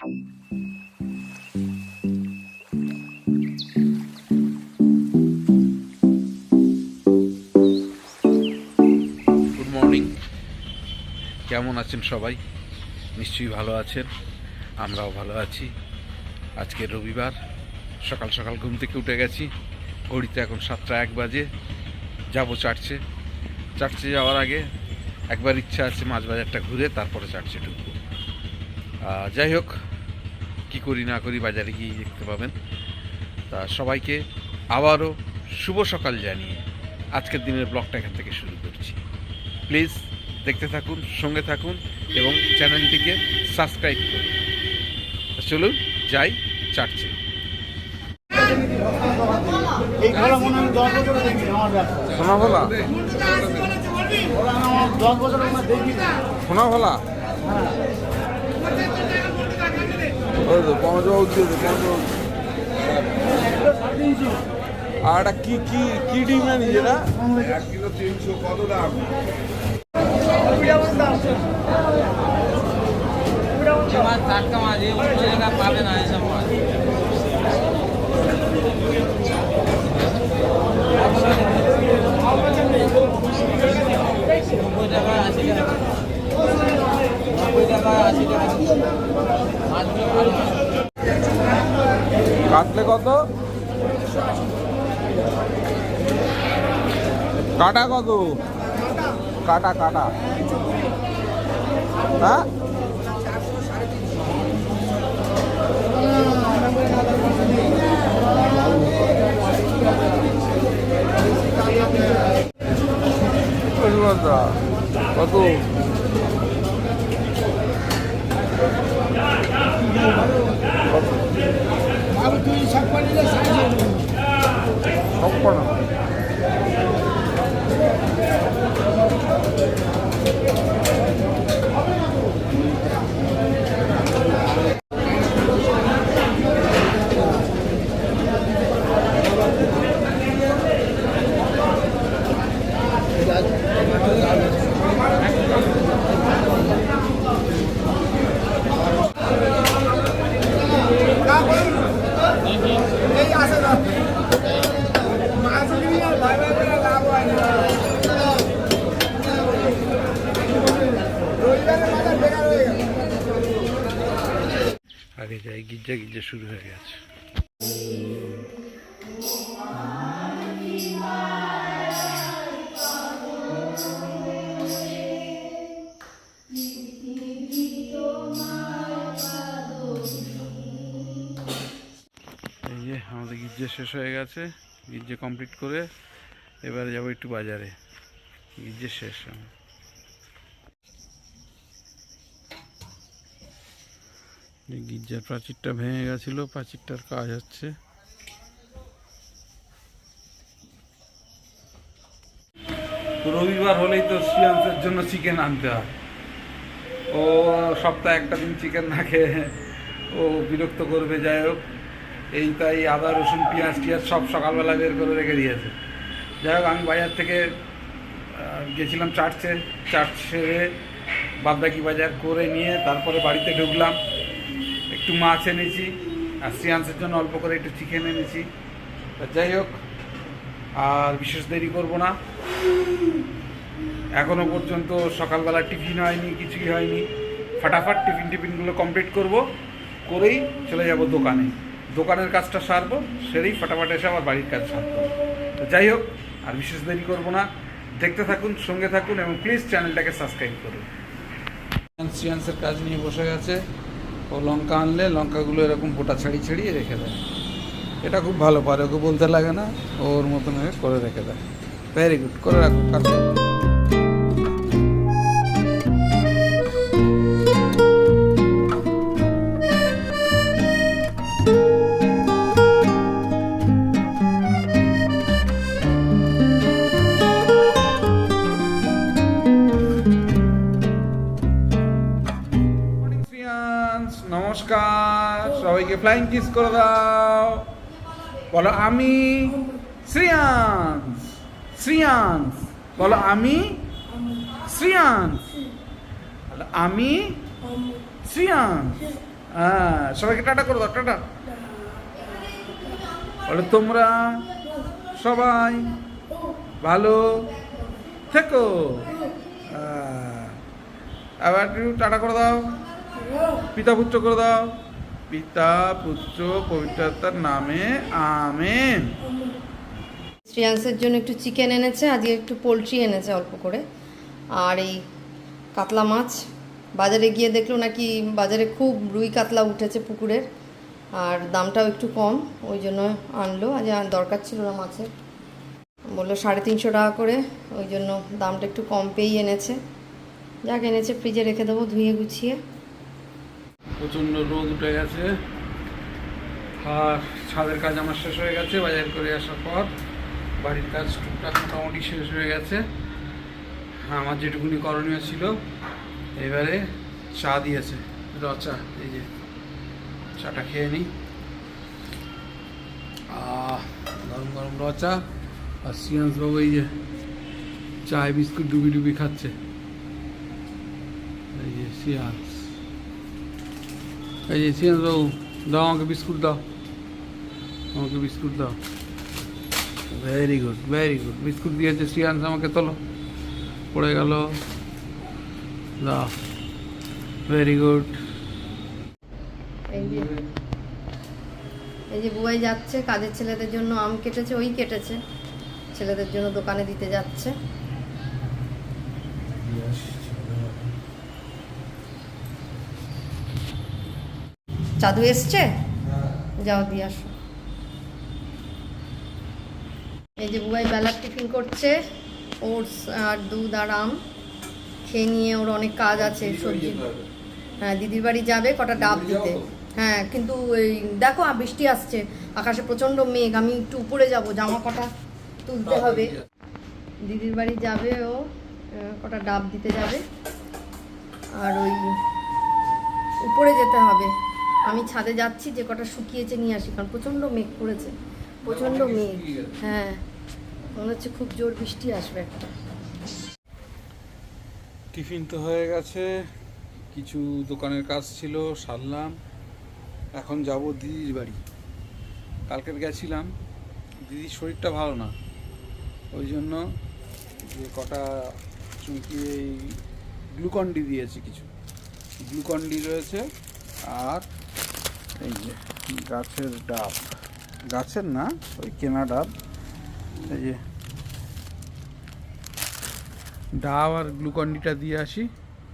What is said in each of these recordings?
Good morning কেমন আছেন সবাই? নিশ্চয়ই ভালো আছেন। আমরাও ভালো আছি। আজকে রবিবার, সকাল সকাল ঘুম থেকে উঠে গেছি। ঘড়িতে এখন সাতটা এক বাজে। যাব চার্চে। চার্চে যাওয়ার আগে একবার ইচ্ছা আছে মাছ বাজারটা ঘুরে, তারপরে চার্চে ঢুকবো। যাই হোক কী করি না করি বাজারে গিয়ে দেখতে পাবেন। তা সবাইকে আবারও শুভ সকাল জানিয়ে আজকের দিনের ব্লগটা এখান থেকে শুরু করছি। প্লিজ দেখতে থাকুন সঙ্গে থাকুন এবং চ্যানেলটিকে সাবস্ক্রাইব করুন। চলুন যাই চার্চে মনে হয় আমার সোনা ভোলা। সোনা ভোলা। ওই আর একটা কি কি কি ডিম নিজেরা মাছ টাটকা মাছ পাবে না এসব মাছ টাকা নব্বই টাকা আশি টাকা মাছগুলো ভালো মাছ। কাটলে কত? কাটা কত? কাটা কাটা। হ্যাঁ? কত আমি তুই সব পানিলে সাইজ সবকটা এই আসে না মাছ নিয়ে ভাই ভাই করে লাভ হয় না রবিবারে বাজার বেকার হয়ে গেল আগে যাই, গির্জা গির্জা শুরু হয়ে গেছে। এই যে আমাদের গির্জা শেষ হয়ে গেছে, গির্জা কমপ্লিট করে এবারে যাব একটু বাজারে। গির্জা শেষ। এই গির্জার প্রাচীরটা ভেঙে গেছিল, প্রাচীরটার কাজ হচ্ছে। রবিবার হলেই তো শ্রিয়াংসের জন্য চিকেন আনতে হয়। ও সপ্তাহে একটা দিন চিকেন না খেয়ে ও বিরক্ত করবে, যাই হোক। এই তাই আদা, রসুন, পেঁয়াজ টিয়াজ সব সকালবেলা বের করে রেখে দিয়েছে। যাই হোক, আমি বাজার থেকে গেছিলাম চার্চে। চার্চ সেরে বাদবাকি বাজার করে নিয়ে তারপরে বাড়িতে ঢুকলাম। একটু মাছ এনেছি, আর শ্রিয়াংসের জন্য অল্প করে একটু চিকেন এনেছি। যাই হোক, আর বিশেষ দেরি করব না। এখনও পর্যন্ত সকালবেলা টিফিন হয়নি, কিছুই হয়নি। ফাটাফাট টিফিন টিফিনগুলো কমপ্লিট করব, করেই চলে যাব দোকানে। দোকানের কাজটা সারবো, সেরেই ফাটাফাট এসে আবার বাড়ির কাজ সারতে হবে তো যাই হোক, আর বিশেষ দেরি করব না। দেখতে থাকুন, সঙ্গে থাকুন, এবং প্লিজ চ্যানেলটাকে সাবস্ক্রাইব করুন। সিয়ান্সের কাজ নিয়ে বসে গেছে। ও লঙ্কা আনলে লঙ্কাগুলো এরকম গোটা ছাড়িয়ে ছাড়িয়ে রেখে দেয়। এটা খুব ভালো, পারে ওকে বলতে লাগে না, ওর মতন করে রেখে দেয়। ভেরি গুড করে রাখো কাছে নমস্কার, সবাইকে ফ্লাইং কিস করে দাও। বলো আমি শ্রিয়াংশ শ্রিয়াংশ বলো আমি শ্রিয়াংশ আমি শ্রিয়াংশ হ্যাঁ সবাইকে টাটা করে দাও, টাটা। বলো তোমরা সবাই ভালো থেকো। হ্যাঁ। আবার একটু টাটা করে দাও। পিতা পুত্র করে দাও। পিতা পুত্র পবিত্রতার নামে, আমেন। শ্রেয়াংসের জন্য একটু চিকেন এনেছে, আজকে একটু পোলট্রি এনেছে অল্প করে। আর এই কাতলা মাছ, বাজারে গিয়ে দেখল নাকি বাজারে খুব রুই কাতলা উঠেছে পুকুরের, আর দামটাও একটু কম, ওই জন্য আনলো। আজ দরকার ছিল না মাছের। বলল সাড়ে তিনশো টাকা করে, ওই জন্য দামটা একটু কম পেয়েই এনেছে। যাক, এনেছে, ফ্রিজে রেখে দেবো ধুয়ে গুছিয়ে। প্রচণ্ড রোদ উঠে গেছে। আর ছাদের কাজ আমার শেষ হয়ে গেছে, বাজার করে আসার পর বাড়ির কাজ টুকটাক মোটামুটি শেষ হয়ে গেছে। আমার যেটুকুনি করণীয় ছিল, এবারে চা দিয়েছে, রচা, এই যে চাটা খেয়ে নিই। গরম গরম রচা, আর বাবু এই যে চায় বিস্কুট ডুবি ডুবি খাচ্ছে। এই যে সিয়ান্স। এই যে সিয়ান্স বাবু দাও আমাকে বিস্কুট দাও আমাকে বিস্কুট দাও very good very good biscuit দিয়েছে সিয়ান্স আমাকে তোলো পড়ে গেল দাও ভেরি গুড এই যে এই যে বুয়াই যাচ্ছে কাজের ছেলেদের জন্য আম কেটেছে ওই কেটেছে। ছেলেদের জন্য দোকানে দিতে যাচ্ছে। চাদু এসছে? যাও দিয়ে আসো। এই যে বুয়াই বেলার টিফিন করছে ওটস আর দুধ আর আম। খেয়ে নিয়ে ওর অনেক কাজ আছে সবজি। হ্যাঁ দিদির বাড়ি যাবে কটা ডাব দিতে। হ্যাঁ কিন্তু এই দেখো বৃষ্টি আসছে। আকাশে প্রচণ্ড মেঘ আমি একটু উপরে যাব জামা কটা তুলতে হবে। দিদির বাড়ি যাবে ও কটা ডাব দিতে যাবে। আর ওই উপরে যেতে হবে। আমি ছাদে যাচ্ছি যে কটা শুকিয়েছে নিয়ে আসি কারণ প্রচণ্ড মেঘ পড়েছে প্রচণ্ড মেঘ। হ্যাঁ মনে হচ্ছে খুব জোর বৃষ্টি আসবে একটা। টিফিন তো হয়ে গেছে কিছু দোকানের কাজ ছিল সারলাম। এখন যাব দিদির বাড়ি। কালকের গেছিলাম দিদির শরীরটা ভালো না। ওই জন্য যে কটা চুমকি এই গ্লুকন ডি দিয়েছি কিছু। গ্লুকন ডি রয়েছে আর এই যে গাছের ডাব। গাছের না, ওই কেনা ডাব। এই যে ডাব আর গ্লুকন্ডিটা দিয়ে আসি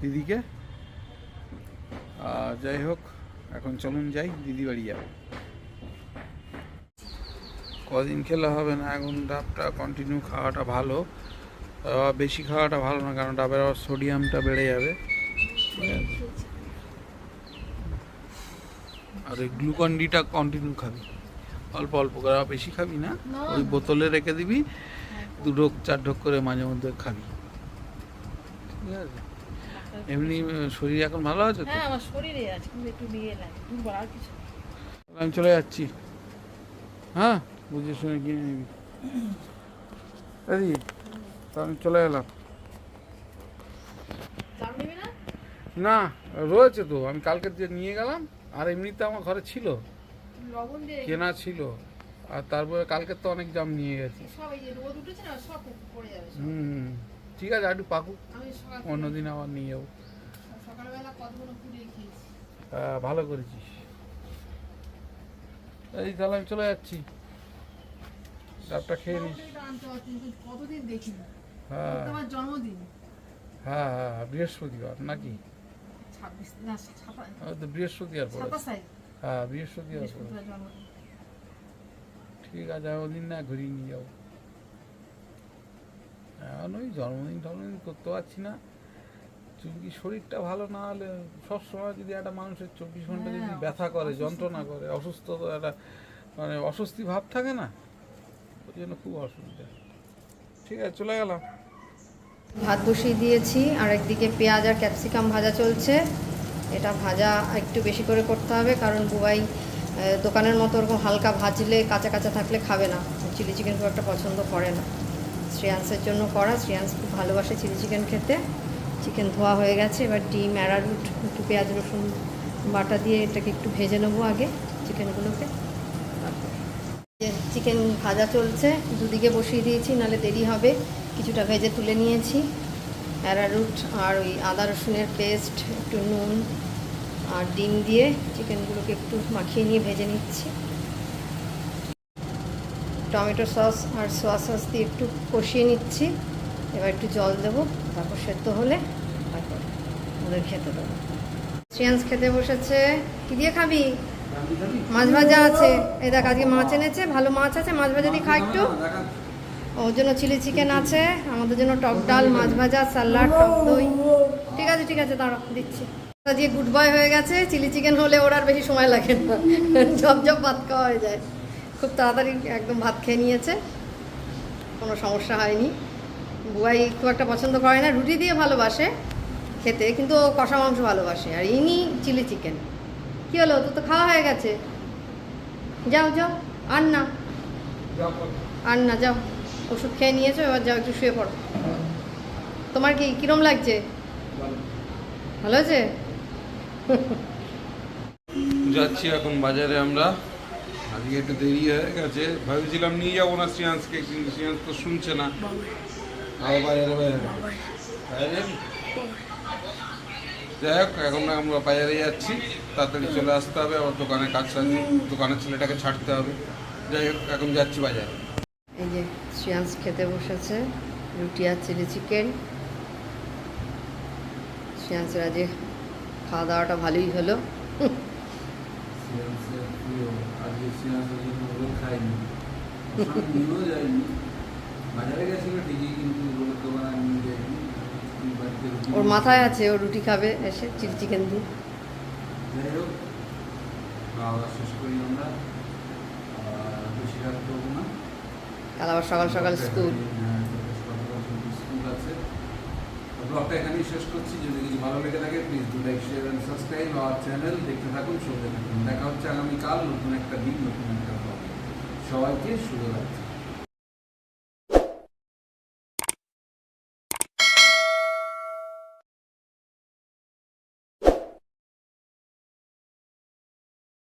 দিদিকে। আর যাই হোক, এখন চলুন যাই দিদি বাড়ি যাব কদিন খেলে হবে না, এখন ডাবটা কন্টিনিউ খাওয়াটা ভালো। বেশি খাওয়াটা ভালো না, কারণ ডাবের আবার সোডিয়ামটা বেড়ে যাবে। ঠিক আছে? আর ওই গ্লুকন্ডিটা কন্টিনিউ খাবি। অল্প অল্প করে বেশি খাবি না। ওই বোতলে রেখে দিবি দু ঢোক চার ঢোক করে মাঝে মধ্যে খাবি। ঠিক আছে? এমনি শরীর এখন ভালো আছে তো? হ্যাঁ আমার শরীরে আছে কিন্তু একটু নিয়ে লাগে দুর্বল আর কিছু আমি চলে যাচ্ছি। হ্যাঁ? বুঝে শুনে কিনে নিবি। এই তো আমি চলে এলাম। না? না রয়েছে তো আমি কালকে যে নিয়ে গেলাম আর এমনিতে আমার ঘরে ছিল। কেনা ছিল। আর তারপরে কালকে তো অনেক জাম নিয়ে গেছি। হুম। ঠিক আছে একটু পাকুক। অন্যদিন আবার নিয়ে যাব। হ্যাঁ, ভালো করেছিস। এই তাহলে আমি চলে যাচ্ছি। ডাবটা খেয়ে নিস। হ্যাঁ। হ্যাঁ হ্যাঁ বৃহস্পতিবার নাকি? হ্যাঁ ঠিক আছে ওদিন না ঘুরিয়ে নিয়ে যাব। এখন ওই জন্মদিন টন্মদিন করতে পারছি না। চুমকি শরীরটা ভালো না হলে সবসময় যদি একটা মানুষের চব্বিশ ঘণ্টা যদি হ্যাঁ, ব্যথা করে যন্ত্রণা করে অসুস্থ একটা মানে অস্বস্তি ভাব থাকে না ওই জন্য খুব অসুবিধা। ঠিক আছে চলে গেলাম। ভাত বসিয়ে দিয়েছি, আর একদিকে পেঁয়াজ আর ক্যাপসিকাম ভাজা চলছে। এটা ভাজা একটু বেশি করে করতে হবে, কারণ বুবাই দোকানের মতো ওরকম হালকা ভাজলে, কাঁচা কাঁচা থাকলে খাবে না। চিলি চিকেন খুব একটা পছন্দ করে না। শ্রেয়াংসের জন্য করা শ্রেয়াংস খুব ভালোবাসে চিলি চিকেন খেতে। চিকেন ধোয়া হয়ে গেছে, এবার ডিম, অ্যারারুট, একটু পেঁয়াজ, রসুন বাটা দিয়ে এটাকে একটু ভেজে নেব আগে চিকেনগুলোকে। চিকেন ভাজা চলছে, দুদিকে বসিয়ে দিয়েছি, নাহলে দেরি হবে। কিছুটা ভেজে তুলে নিয়েছি। অ্যারারুট আর ওই আদা রসুনের পেস্ট একটু নুন আর ডিম দিয়ে চিকেনগুলোকে একটু মাখিয়ে নিয়ে ভেজে নিচ্ছি। টমেটো সস আর সোয়া সস দিয়ে একটু কষিয়ে নিচ্ছি। এবার একটু জল দেবো তারপর সেদ্ধ হলে তারপর ওদের খেতে দেবো। শ্রিয়াংস খেতে বসেছে। কি দিয়ে খাবি? মাছ ভাজা। আছে। এই দেখ আজকে মাছ এনেছে ভালো মাছ আছে মাছ ভাজা দিয়ে খা একটু। ওর জন্য চিলি চিকেন আছে আমাদের জন্য টক ডাল মাছ ভাজা স্যালাড টক দই। ঠিক আছে ঠিক আছে দাঁড়া দিচ্ছি। আজকে গুড বয় হয়ে গেছে চিলি চিকেন হলে ওর আর বেশি সময় লাগে না। ঝপ ঝপ ভাত খাওয়া হয়ে যায়। খুব তাড়াতাড়ি একদম ভাত খেয়ে নিয়েছে। কোনো সমস্যা হয়নি। বুয়াই খুব একটা পছন্দ করে না রুটি দিয়ে ভালোবাসে খেতে কিন্তু ও কষা মাংস ভালোবাসে। আর ইনি চিলি চিকেন। কী হলো তোর তো খাওয়া হয়ে গেছে। যাও যাও আর না আর না যাও। ওষুধ খেয়ে নিয়েছো এবার যাও একটু শুয়ে পড়ো। তোমার কি কিরম লাগছে? ভালো। আছে যাচ্ছি এখন বাজারে আমরা। আজকে একটু দেরি হয়ে গেছে। ভেবেছিলাম নিয়ে যাব না শ্রিয়াংশকে কিন্তু শ্রিয়াংশ তো শুনছে না। আবার বাজারে বাজারে যাই হোক এখন আমরা বাজারে যাচ্ছি। তাড়াতাড়ি চলে আসতে হবে। আবার দোকানে কাজ দোকানের ছেলেটাকে ছাড়তে হবে। যাই হোক এখন যাচ্ছি বাজারে। এই যে শ্রিয়াংস খেতে বসেছে রুটি আর চিলি চিকেন। শ্রিয়াংসের আজকে খাওয়া দাওয়াটা ভালোই হলো। ওর মাথায় আছে ও রুটি খাবে এসে চিলি চিকেন দিয়ে। খাওয়া দাওয়া শেষ করি আমরা আর বেশি রাত করব না কাল আবার সকাল সকাল স্কুল। হ্যাঁ, সকাল সকাল স্কুল আছে। ব্লগটা এখানেই শেষ করছি। যদি কিছু ভালো লেগে থাকে please do like share and subscribe our channel দেখতে থাকুন সঙ্গে থাকুন। দেখা হচ্ছে আগামীকাল নতুন একটা দিন নতুন একটা ব্লগ সবাইকে শুভরাত্রি।